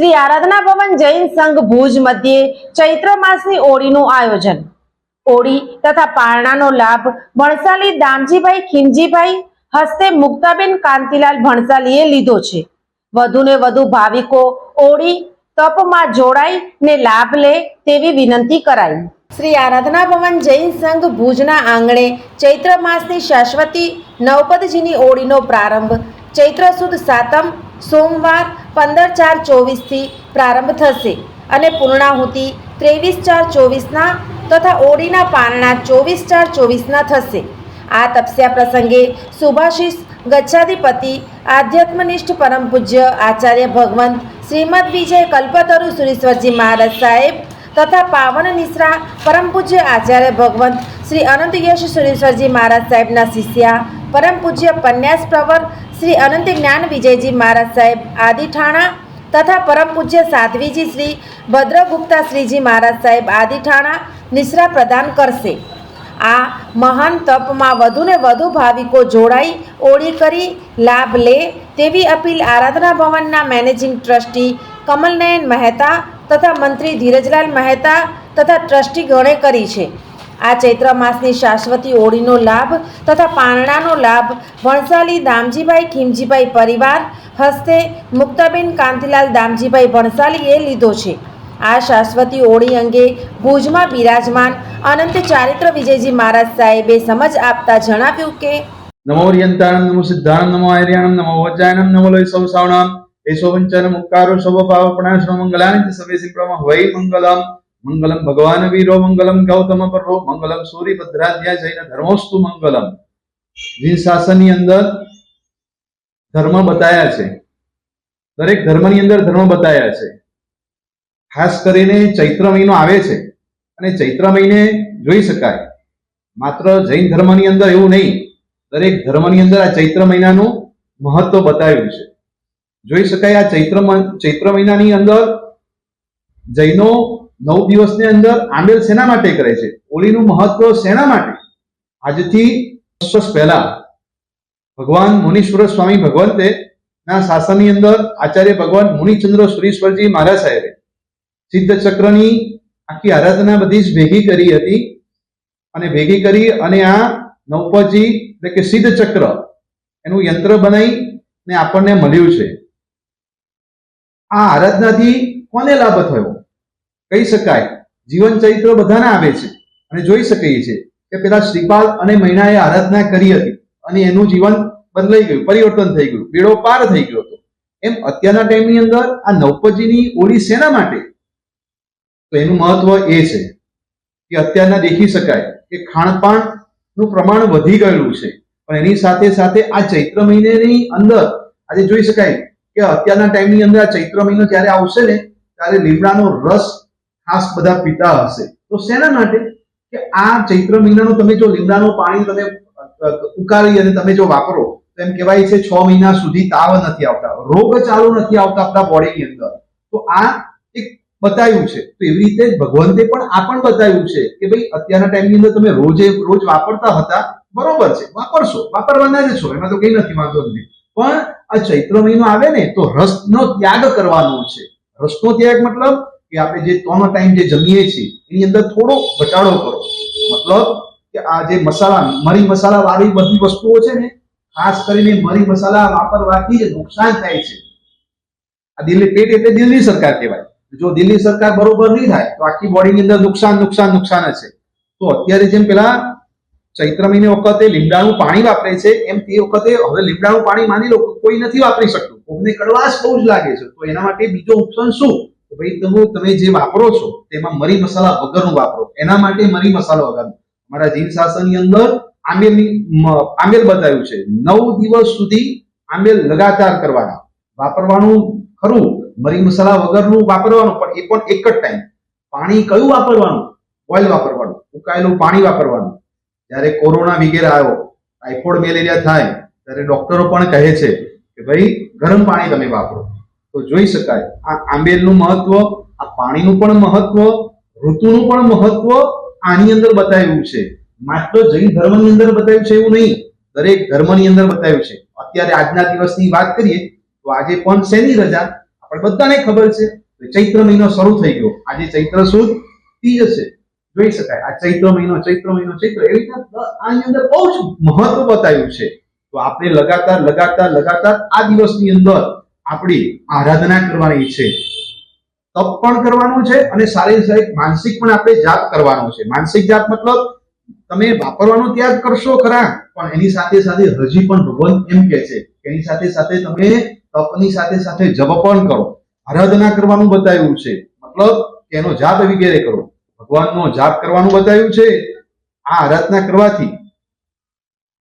Shri Aradhana Bhavan Jain Sangh Bhuj મધ્યે ચૈત્ર માસની ઓળીનું આયોજન. ઓળી તથા પારણાનો લાભ ભણસાલી દામજીભાઈ ખીમજીભાઈ હસ્તે મુક્તાબેન કાંતિલાલ ભણસાલીએ લીધો છે. વધુને વધુ ભાવિકો ઓળી તપમાં જોડાઈ ને લાભ લે તેવી વિનંતી કરાઈ. શ્રી આરાધના ભવન જૈન સંઘ ભુજના આંગણે ચૈત્ર માસની શાશ્વતી નવપદજીની ઓળીનો પ્રારંભ ચૈત્ર સુદ સાતમ સોમવાર પંદર ચાર ચોવીસથી પ્રારંભ થશે અને પૂર્ણાહુતિ ત્રેવીસ ચાર ચોવીસના તથા ઓડીના પારણા ચોવીસ ચાર ચોવીસના થશે. આ તપસ્યા પ્રસંગે સુભાષિષ ગચ્છાધિપતિ આધ્યાત્મનિષ્ઠ પરમ પૂજ્ય આચાર્ય ભગવંત શ્રીમદ વિજય કલ્પતરુ સુરેશ્વરજી મહારાજ સાહેબ તથા પાવન નિશ્રા પરમ પૂજ્ય આચાર્ય ભગવંત શ્રી અનંત યશ સુરેશ્વરજી મહારાજ સાહેબના શિષ્યા પરમ પૂજ્ય પન્યાસ પ્રવર શ્રી અનંત જ્ઞાન વિજયજી મહારાજ સાહેબ આદિ ઠાણા તથા પરમ પૂજ્ય સાધ્વીજી શ્રી ભદ્રગુપ્તા શ્રીજી મહારાજ સાહેબ આદિ ઠાણા નિશ્રા પ્રદાન કરશે. આ મહાન તપમાં વધુને વધુ ભાવિકો જોડાઈ, ઓળી કરી, લાભ લે તેવી અપીલ આરાધના ભવનના મેનેજિંગ ટ્રસ્ટી કમલનયન મહેતા તથા મંત્રી ધીરજલાલ મહેતા તથા ટ્રસ્ટી ગણે કરી છે. આ ચૈત્ર માસની શાશ્વતી ઓળીનો લાભ તથા પારણાનો લાભ ભણસાલી દામજીભાઈ ખીમજીભાઈ પરિવાર હસ્તે મુક્તાબેન કાંતિલાલ દામજીભાઈ ભણસાલીએ લીધો છે. આ શાશ્વતી ઓળી અંગે ભુજમાં બિરાજમાન અનંત ચારિત્ર વિજયજી મહારાજ સાહેબે સમજ આપતા જણાવ્યું કે નમો યંતાણમ નમો સિદ્ધાણમ નમો આર્યાણમ નમો વજ્જાયનમ નમો લોય સૌ સાવણામ. એસો વંચન મુક્કારો સવ પાવ પ્રણાશનો મંગલાનિ સવે વૈ મંગલમ. મંગલમ ભગવાન વીરો મંગલમ ગૌતમ પરો મંગલમ સૂર્ય ભદ્રાધ્યા જૈન ધર્મોસ્તુ મંગલમ જીન શાસનની અંદર ધર્મ બતાયા છે દરેક ધર્મની અંદર ધર્મ બતાયા છે ખાસ કરીને ચૈત્ર મહિનો આવે છે અને ચૈત્ર મહિને જોઈ શકાય માત્ર જૈન ધર્મની અંદર એવું નહીં દરેક ધર્મની અંદર આ ચૈત્ર મહિનાનું મહત્વ બતાવ્યું છે જોઈ શકાય આ ચૈત્ર ચૈત્ર મહિનાની અંદર જૈનો નવ દિવસની અંદર આંબેલ શેના માટે કરે છે. હોળીનું મહત્વ શેના માટે? આજથી વર્ષ પહેલા ભગવાન મુનીશ્વર સ્વામી ભગવંતે ના શાસનની અંદર આચાર્ય ભગવાન મુનિચંદ્ર સુરેશ્વરજી મહારાજ સાહેબે સિદ્ધ ચક્રની આખી આરાધના બધી જ ભેગી કરી હતી અને ભેગી કરી અને આ નવપજી એટલે કે સિદ્ધ ચક્ર એનું યંત્ર બનાવી ને આપણને મળ્યું છે. આ આરાધનાથી કોને લાભ થયો? કહી શકાય. જીવન ચરિત્ર બધાને આવે છે. અને જોઈ શકીએ છીએ કે પેલા શ્રીપાલ અને મહિનાએ આરાધના કરી હતી અને એનું જીવન બદલાઈ ગયું, પરિવર્તન થઈ ગયું, બેડો પાર થઈ ગયો હતો. એમ અત્યારના ટાઈમની અંદર આ નવપજીની ઓળી સેના માટે? તો એનું મહત્વ એ છે કે અત્યારના દેખી શકાય કે ખાણપાનનું પ્રમાણ વધી ગયેલું છે. પણ એની સાથે સાથે આ ચૈત્ર મહિનાની અંદર આજે જોઈ શકાય કે અત્યારના ટાઈમની અંદર આ ચૈત્ર મહિનો જ્યારે આવશે ને, ત્યારે લીમડાનો રસ ખાસ બધા પીતા હશે. તો શેના માટે? કે આ ચૈત્ર મહિનાનું તમે જો લીમડાનું પાણી તમે ઉકાળી અને તમે જો વાપરો, તો એમ કહેવાય છે છ મહિના સુધી તાવ નથી આવતા, રોગ ચાલુ નથી આવતા આપણા બોડીની અંદર. તો આ એક બતાવ્યું છે. તો એવી રીતે ભગવંતે પણ આ પણ બતાવ્યું છે કે ભાઈ, અત્યારના ટાઈમની અંદર તમે રોજે, રોજ વાપરતા હતા, બરોબર છે, વાપરશો, વાપરવાના જ છો એમાં તો કઈ નથી, વાંધો નથી. પણ આ ચૈત્ર મહિનો આવે ને, તો રસનો ત્યાગ કરવાનો છે. રસનો ત્યાગ મતલબ કે આપણે જે ત્રણ ટાઈમ જે જમીએ છીએ, એની અંદર થોડો ઘટાડો કરો. મતલબ કે આ જે મસાલા, મરી મસાલા વાળી બધી વસ્તુઓ છે ને, ખાસ કરીને મરી મસાલા વાપરવાથી નુકસાન થાય છે. આ દિલ્હી પેટ એટલે દિલ્હી સરકાર કહેવાય. જો દિલ્હી સરકાર બરોબર નહીં થાય, તો આખી બોડીની અંદર નુકસાન નુકસાન નુકસાન જ છે. તો અત્યારે જેમ પેલા ચૈત્ર મહિને વખતે લીમડાનું પાણી વાપરે છે, એમ તે વખતે હવે લીમડાનું પાણી માની લો કોઈ નથી વાપરી શકતું. કોઈને કડવાશ બહુ જ લાગે છે. તો એના માટે બીજો ઓપ્શન શું? તો ભાઈ તમે તમે જે વાપરો છો, તેમાં મરી મસાલા વગરનું વાપરો. એના માટે મરી મસાલો વગરનો. અમારા જીવ શાસનની અંદર આંબેલની આંબેલ બતાવ્યું છે. નવ દિવસ સુધી આંબેલ લગાતાર કરવાના. વાપરવાનું ખરું, મરી મસાલા વગરનું વાપરવાનું, પણ એ પણ એક જ ટાઈમ પાણી કયું વાપરવાનું? ઓઇલ વાપરવાનું. ઉકાયેલું પાણી વાપરવાનું. જ્યારે કોરોના વગેરે આવ્યો ટાઇફોઇડ મેલેરિયા થાય, ત્યારે ડોક્ટરો પણ કહે છે કે ભાઈ ગરમ પાણી તમે વાપરો. તો જોઈ શકાય. આ આંબેલનું મહત્વ, આ પાણીનું પણ મહત્વ, ઋતુનું પણ મહત્વ આની અંદર બતાવ્યું છે. માત્ર જૈન ધર્મની અંદર બતાવ્યું છે એવું નહીં. દરેક ધર્મની અંદર બતાવ્યું છે. અત્યારે આજના દિવસની વાત કરીએ, તો આજે પણ શેની રજા? આપણે બધાને ખબર છે ચૈત્ર મહિનો શરૂ થઈ ગયો. આજે ચૈત્ર સુદ તીજ છે. જોઈ શકાય. આ ચૈત્ર મહિનો ચૈત્ર મહિનો, ચૈત્ર એવી રીતના આની અંદર બહુ જ મહત્વ બતાવ્યું છે. તો આપણે લગાતાર લગાતાર લગાતાર આ દિવસની અંદર આપણી આરાધના કરવાની છે. તપ પણ કરવાનું છે અને શારીરિક શારીરિક માનસિક પણ આપણે જાપ કરવાનો છે. માનસિક જાપ મતલબ તમે વાપરવાનો ત્યાગ કરશો ખરા, પણ એની સાથે સાથે હજી પણ ભગવાન એમ કે છે એની સાથે સાથે તમે તપની સાથે સાથે જપ પણ કરો. આરાધના કરવાનું બતાવ્યું છે. મતલબ એનો જાપ વગેરે કરો. ભગવાનનો જાપ કરવાનું બતાવ્યું છે. આ આરાધના કરવાથી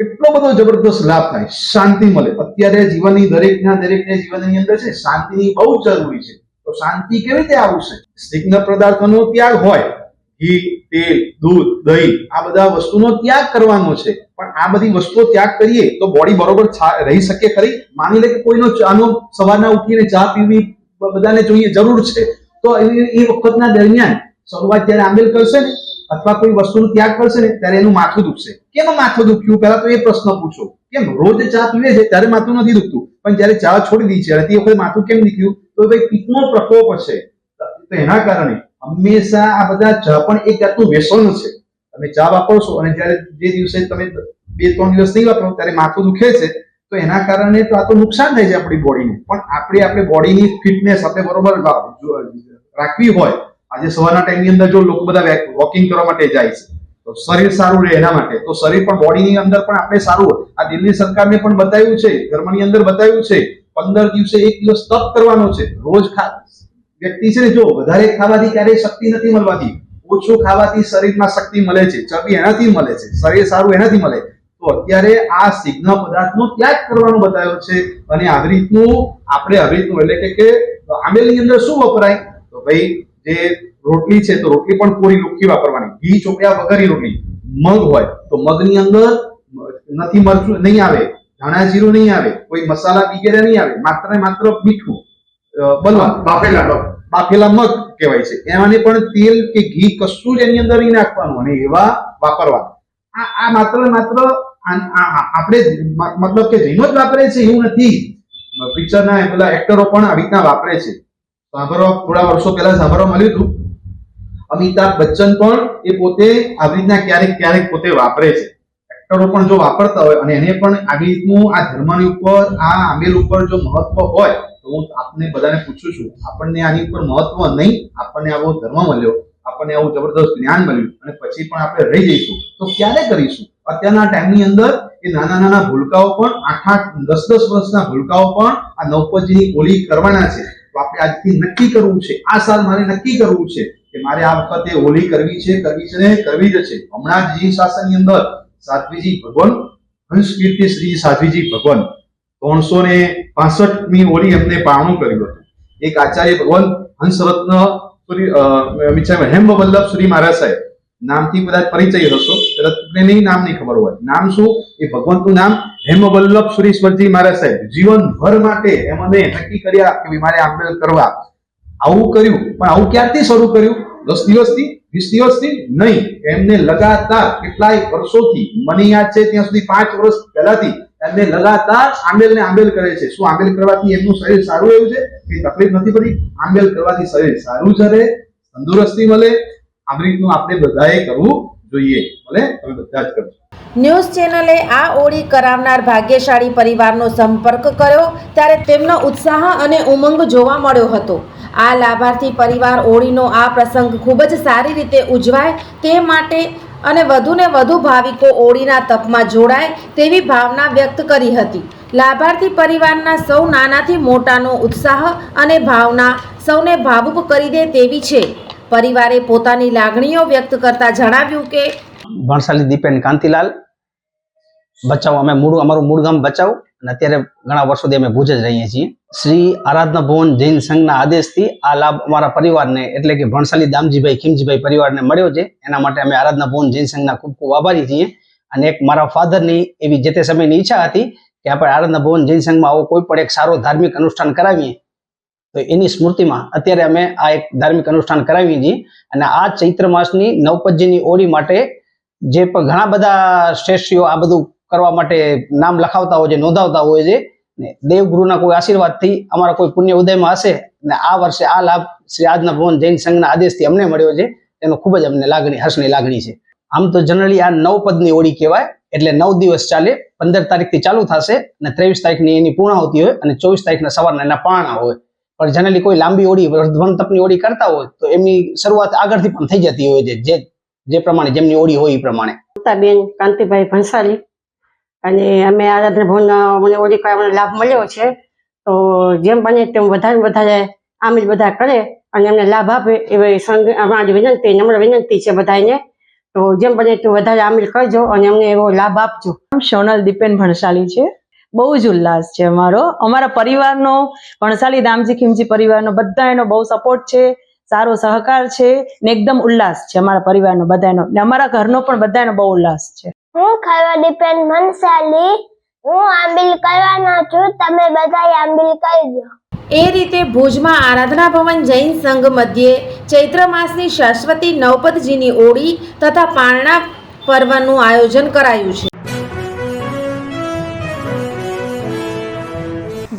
એટલો બધો જબરદસ્ત લાભ થાય. શાંતિ મળે. અત્યારે જીવનની દરેકના દરેકને જીવનની અંદર છે શાંતિની બહુ જરૂરી છે. તો શાંતિ કેવી રીતે આવશે? સ્નિગ્ધ પદાર્થોનો ત્યાગ હોય. ઘી, તેલ, દૂધ, દહીં, આ બધા વસ્તુનો ત્યાગ કરવાનો છે. પણ આ બધી વસ્તુઓ ત્યાગ કરીએ તો બોડી બરોબર રહી શકે ખરી? માની લે કે કોઈનો ચાનો સવારના ઉઠીને ચા પીવી બધાને જોઈએ, જરૂર છે. તો એ વખતના દરમિયાન શરૂઆત જ્યારે આંબેલ કરશે ને અથવા કોઈ વસ્તુનો ત્યાગ કરશે ને ત્યારે એનું માથું દુખશે. કેમ માથું દુખ્યું? પહેલા તો એ પ્રશ્ન પૂછો. કેમ રોજ ચા પીવે છે? ત્યારે માથું નથી દુખતું. પણ જ્યારે ચા છોડી દી છે અને તે વખતે માથું કેમ દુખ્યું? તો ભાઈ પિત્તનો પ્રકોપ છે તો એના કારણે હંમેશા આ બધા ચા પણ એક જાતનું વ્યસન છે. તમે ચા વાપરશો અને જ્યારે જે દિવસે તમે બે ત્રણ દિવસ નહીં વાપરો, ત્યારે માથું દુખે છે. તો એના કારણે તો આ તો નુકસાન થાય છે આપણી બોડીને પણ આપણે આપણે બોડીની ફિટનેસ આપણે બરોબર રાખવી હોય આજે સવારના ટાઈમની અંદર જો લોકો બધા વોકિંગ કરવા માટે જાય છે, તો શરીર સારું રહે એના માટે. તો શરીર પણ બોડીની અંદર પણ આપણે સારું આ દિલ્હી સરકારને પણ બતાવ્યું છે ધર્મની અંદર બતાવ્યું છે, પંદર દિવસે એક દિવસ તપ કરવાનો છે. રોજ ખા, વ્યક્તિ છે જો વધારે ખાવાથી ક્યારેય શક્તિ નથી મળવાતી ઓછું ખાવાથી શરીરમાં શક્તિ મળે છે, ચરબી એનાથી મળે છે, શરીર સારું એનાથી મળે. તો અત્યારે આ સિગ્ન પદાર્થનો ત્યાગ કરવાનો બતાવ્યો છે અને આવી રીતનું, આપણે આવી રીતનું એટલે કે આંબેલની અંદર શું વપરાય? તો ભાઈ જે રોટલી છે તો રોટલી પણ પૂરી લુખી વાપરવાની. ઘી ચોપડ્યા વગરની રોટલી. મગ હોય તો મગની અંદર નથી મરચું નહીં આવે. ધાણા જીરું નહીં આવે. કોઈ મસાલા વગેરે નહીં આવે. માત્ર ને માત્ર મીઠું. બનવા બલવા બાફેલા બાફેલા મગ કહેવાય છે. એમાં પણ તેલ કે ઘી કશું જ એની અંદર નહીં નાખવાનું અને એવા વાપરવા. આ આ માત્ર માત્ર આપણે મતલબ કે જૈનો જ વાપરે છે એવું નથી. પિક્ચરના પેલા એક્ટરો પણ આવી રીતના વાપરે છે. સાંભળો થોડા વર્ષો પહેલા સાંભળવા મળ્યું હતું. અમિતાભ બચ્ચન પણ એ પોતે આવી રીતના ક્યારેક ક્યારેક પોતે વાપરે છે. એક્ટરો પણ જો વાપરતા હોય અને એને પણ આવી રીતનું આ ધર્મની ઉપર, આ આંબેલ ઉપર જો મહત્વ હોય, તો હું આપને બધાને પૂછું છું, આપણને આની ઉપર મહત્વ નહીં, આપણને આવો ધર્મ મળ્યો, આપણને આવું જબરદસ્ત જ્ઞાન મળ્યું અને પછી પણ આપણે રહી જઈશું. તો ક્યારે કરીશું? અત્યારના ટાઈમની અંદર એ નાના નાના ભૂલકાઓ પણ, આઠ આઠ દસ દસ વર્ષના ભૂલકાઓ પણ આ નવપંચની હોળી કરવાના છે. આપણે આજથી નક્કી કરવું છે, આ સાલ મારે નક્કી કરવું છે કે મારે આ વખતે હોલી કરવી છે કરવી છે ને કરવી જ છે. હમણાં જ જૈન શાસનની અંદર સાધ્વીજી ભગવાન હંસ કીર્તિ શ્રી સાધ્વીજી ભગવાન ત્રણસો ને પાસઠમી હોળી એમને પારણું કર્યું હતું. એક આચાર્ય ભગવાન હંસરત્ન હેમ વલ્લભ સુરી મહારાજ સાહેબ. નામથી કદાચ પરિચય હશો. કદાચ નહીં નામ નહીં ખબર હોય. નામ શું? એ ભગવંતનું નામ હેમવલ્લભ સુરેશ્વરજી મહારાજ સાહેબ. જીવનભર માટે એમને નક્કી કર્યા કે મારે આંબેલ કરવા. આવું કર્યું. પણ આવું ક્યારથી શરૂ કર્યું? દસ દિવસથી? વીસ દિવસથી? નહીં. એમને લગાતાર કેટલાય વર્ષોથી મને યાદ છે ત્યાં સુધી પાંચ વર્ષ પહેલાથી એમને લગાતાર આંબેલ ને આંબેલ કરે છે. શું આંબેલ કરવાથી એમનું શરીર સારું એવું છે? કે તકલીફ નથી પડી? આંબેલ કરવાથી શરીર સારું જ રહે, તંદુરસ્તી મળે. આ રીતનું આપણે બધાએ કરવું જોઈએ. અને તમે બધા જ કરજો ન્યૂઝ ચેનલે આ ઓળી કરાવનાર ભાગ્યશાળી પરિવારનો સંપર્ક કર્યો, ત્યારે તેમનો ઉત્સાહ અને ઉમંગ જોવા મળ્યો હતો. આ લાભાર્થી પરિવાર ઓળીનો આ પ્રસંગ ખૂબ જ સારી રીતે ઉજવાય, તે માટે અને વધુને વધુ ભાવિકો ઓળીના તપમાં જોડાય તેવી ભાવના વ્યક્ત કરી હતી. લાભાર્થી પરિવારના સૌ નાનાથી મોટાનો ઉત્સાહ અને ભાવના સૌને ભાવુક કરી દે તેવી છે. પરિવારે પોતાની લાગણીઓ વ્યક્ત કરતા જણાવ્યું કે ભણસાલી દીપેન કાંતિલાલ, બચાવ, અમે મૂળ અમારું મૂળ ગામ બચાવ. અને અત્યારે ઘણા વર્ષોથી અમે ભુજ જ રહીએ છીએ. શ્રી આરાધના ભવન જૈન સંઘના આદેશથી આ લાભ અમારા પરિવારને, એટલે કે ભણસાલી દામજીભાઈ, ખીમજીભાઈ પરિવારને મળ્યો છે. એના માટે અમે આરાધના ભવન જૈન સંઘના ખૂબ ખૂબ આભારી છીએ. અને એક મારા ફાધરની એવી જે તે સમયની ઈચ્છા હતી કે આપણે આરાધના ભવન જૈન સંઘમાં આવો કોઈ પણ એક સારો ધાર્મિક અનુષ્ઠાન કરાવીએ તો એની સ્મૃતિમાં અત્યારે અમે આ એક ધાર્મિક અનુષ્ઠાન કરાવીએ છીએ અને આ ચૈત્ર માસની નવપજ્યની ઓળી માટે જે પણ ઘણા બધા શ્રેષ્ઠીઓ આ બધું કરવા માટે નામ લખાવતા હોય છે, નોંધાવતા હોય છે, ને દેવગુરુના કોઈ આશીર્વાદથી અમારા કોઈ પુણ્ય ઉદયમાં હશે ને આ વર્ષે આ લાભ શ્રી આજના ભવન જૈન સંઘના આદેશથી અમને મળ્યો છે એનો ખૂબ જ અમને લાગણી, હર્ષની લાગણી છે. આમ તો જનરલી આ નવ પદની ઓળી કહેવાય, એટલે નવ દિવસ ચાલે, પંદર તારીખથી ચાલુ થશે અને ત્રેવીસ તારીખની એની પૂર્ણાહુતિ હોય અને ચોવીસ તારીખના સવારના એના પારણા હોય. પણ જનરલી કોઈ લાંબી ઓળી તપની ઓળી કરતા હોય તો એમની શરૂઆત આગળથી પણ થઈ જતી હોય છે જે જે પ્રમાણે જેમની ઓળી હોય એ પ્રમાણે. બેન કાંતિભાઈ ભંસાલી અને અમે આરાધના ભવન મને ઓળી કરવાનો લાભ મળ્યો છે તો જેમ બને તેમ વધારે વધારે આમ જ બધા કરે અને એમને લાભ આપે એવી સંઘ અમારી વિનંતી નમ્ર વિનંતી છે બધાને તો જેમ બને તેમ વધારે આમિલ કરજો અને અમને એવો લાભ આપજો. સોનલ દીપેન ભણસાલી છે. બહુ જ ઉલ્લાસ છે અમારો. અમારા પરિવારનો ભણસાલી દામજી ખીમજી પરિવારનો બધા એનો બહુ સપોર્ટ છે સારો સહકાર છે ને એકદમ ઉલ્લાસ છે અમારા પરિવારનો બધાનો ને અમારા ઘરનો પણ બધાનો બહુ ઉલ્લાસ છે. હું ખરડીપેન મનસાલી હું આંબીલ કરવાનો છું. તમે બધા આંબીલ કરજો એ રીતે ભુજમાં આરાધના ભવન જૈન સંઘ મધ્યે ચૈત્ર માસની શાશ્વતી નવપદજીની ઓળી તથા પારણા પર્વનું આયોજન કરાયું છે.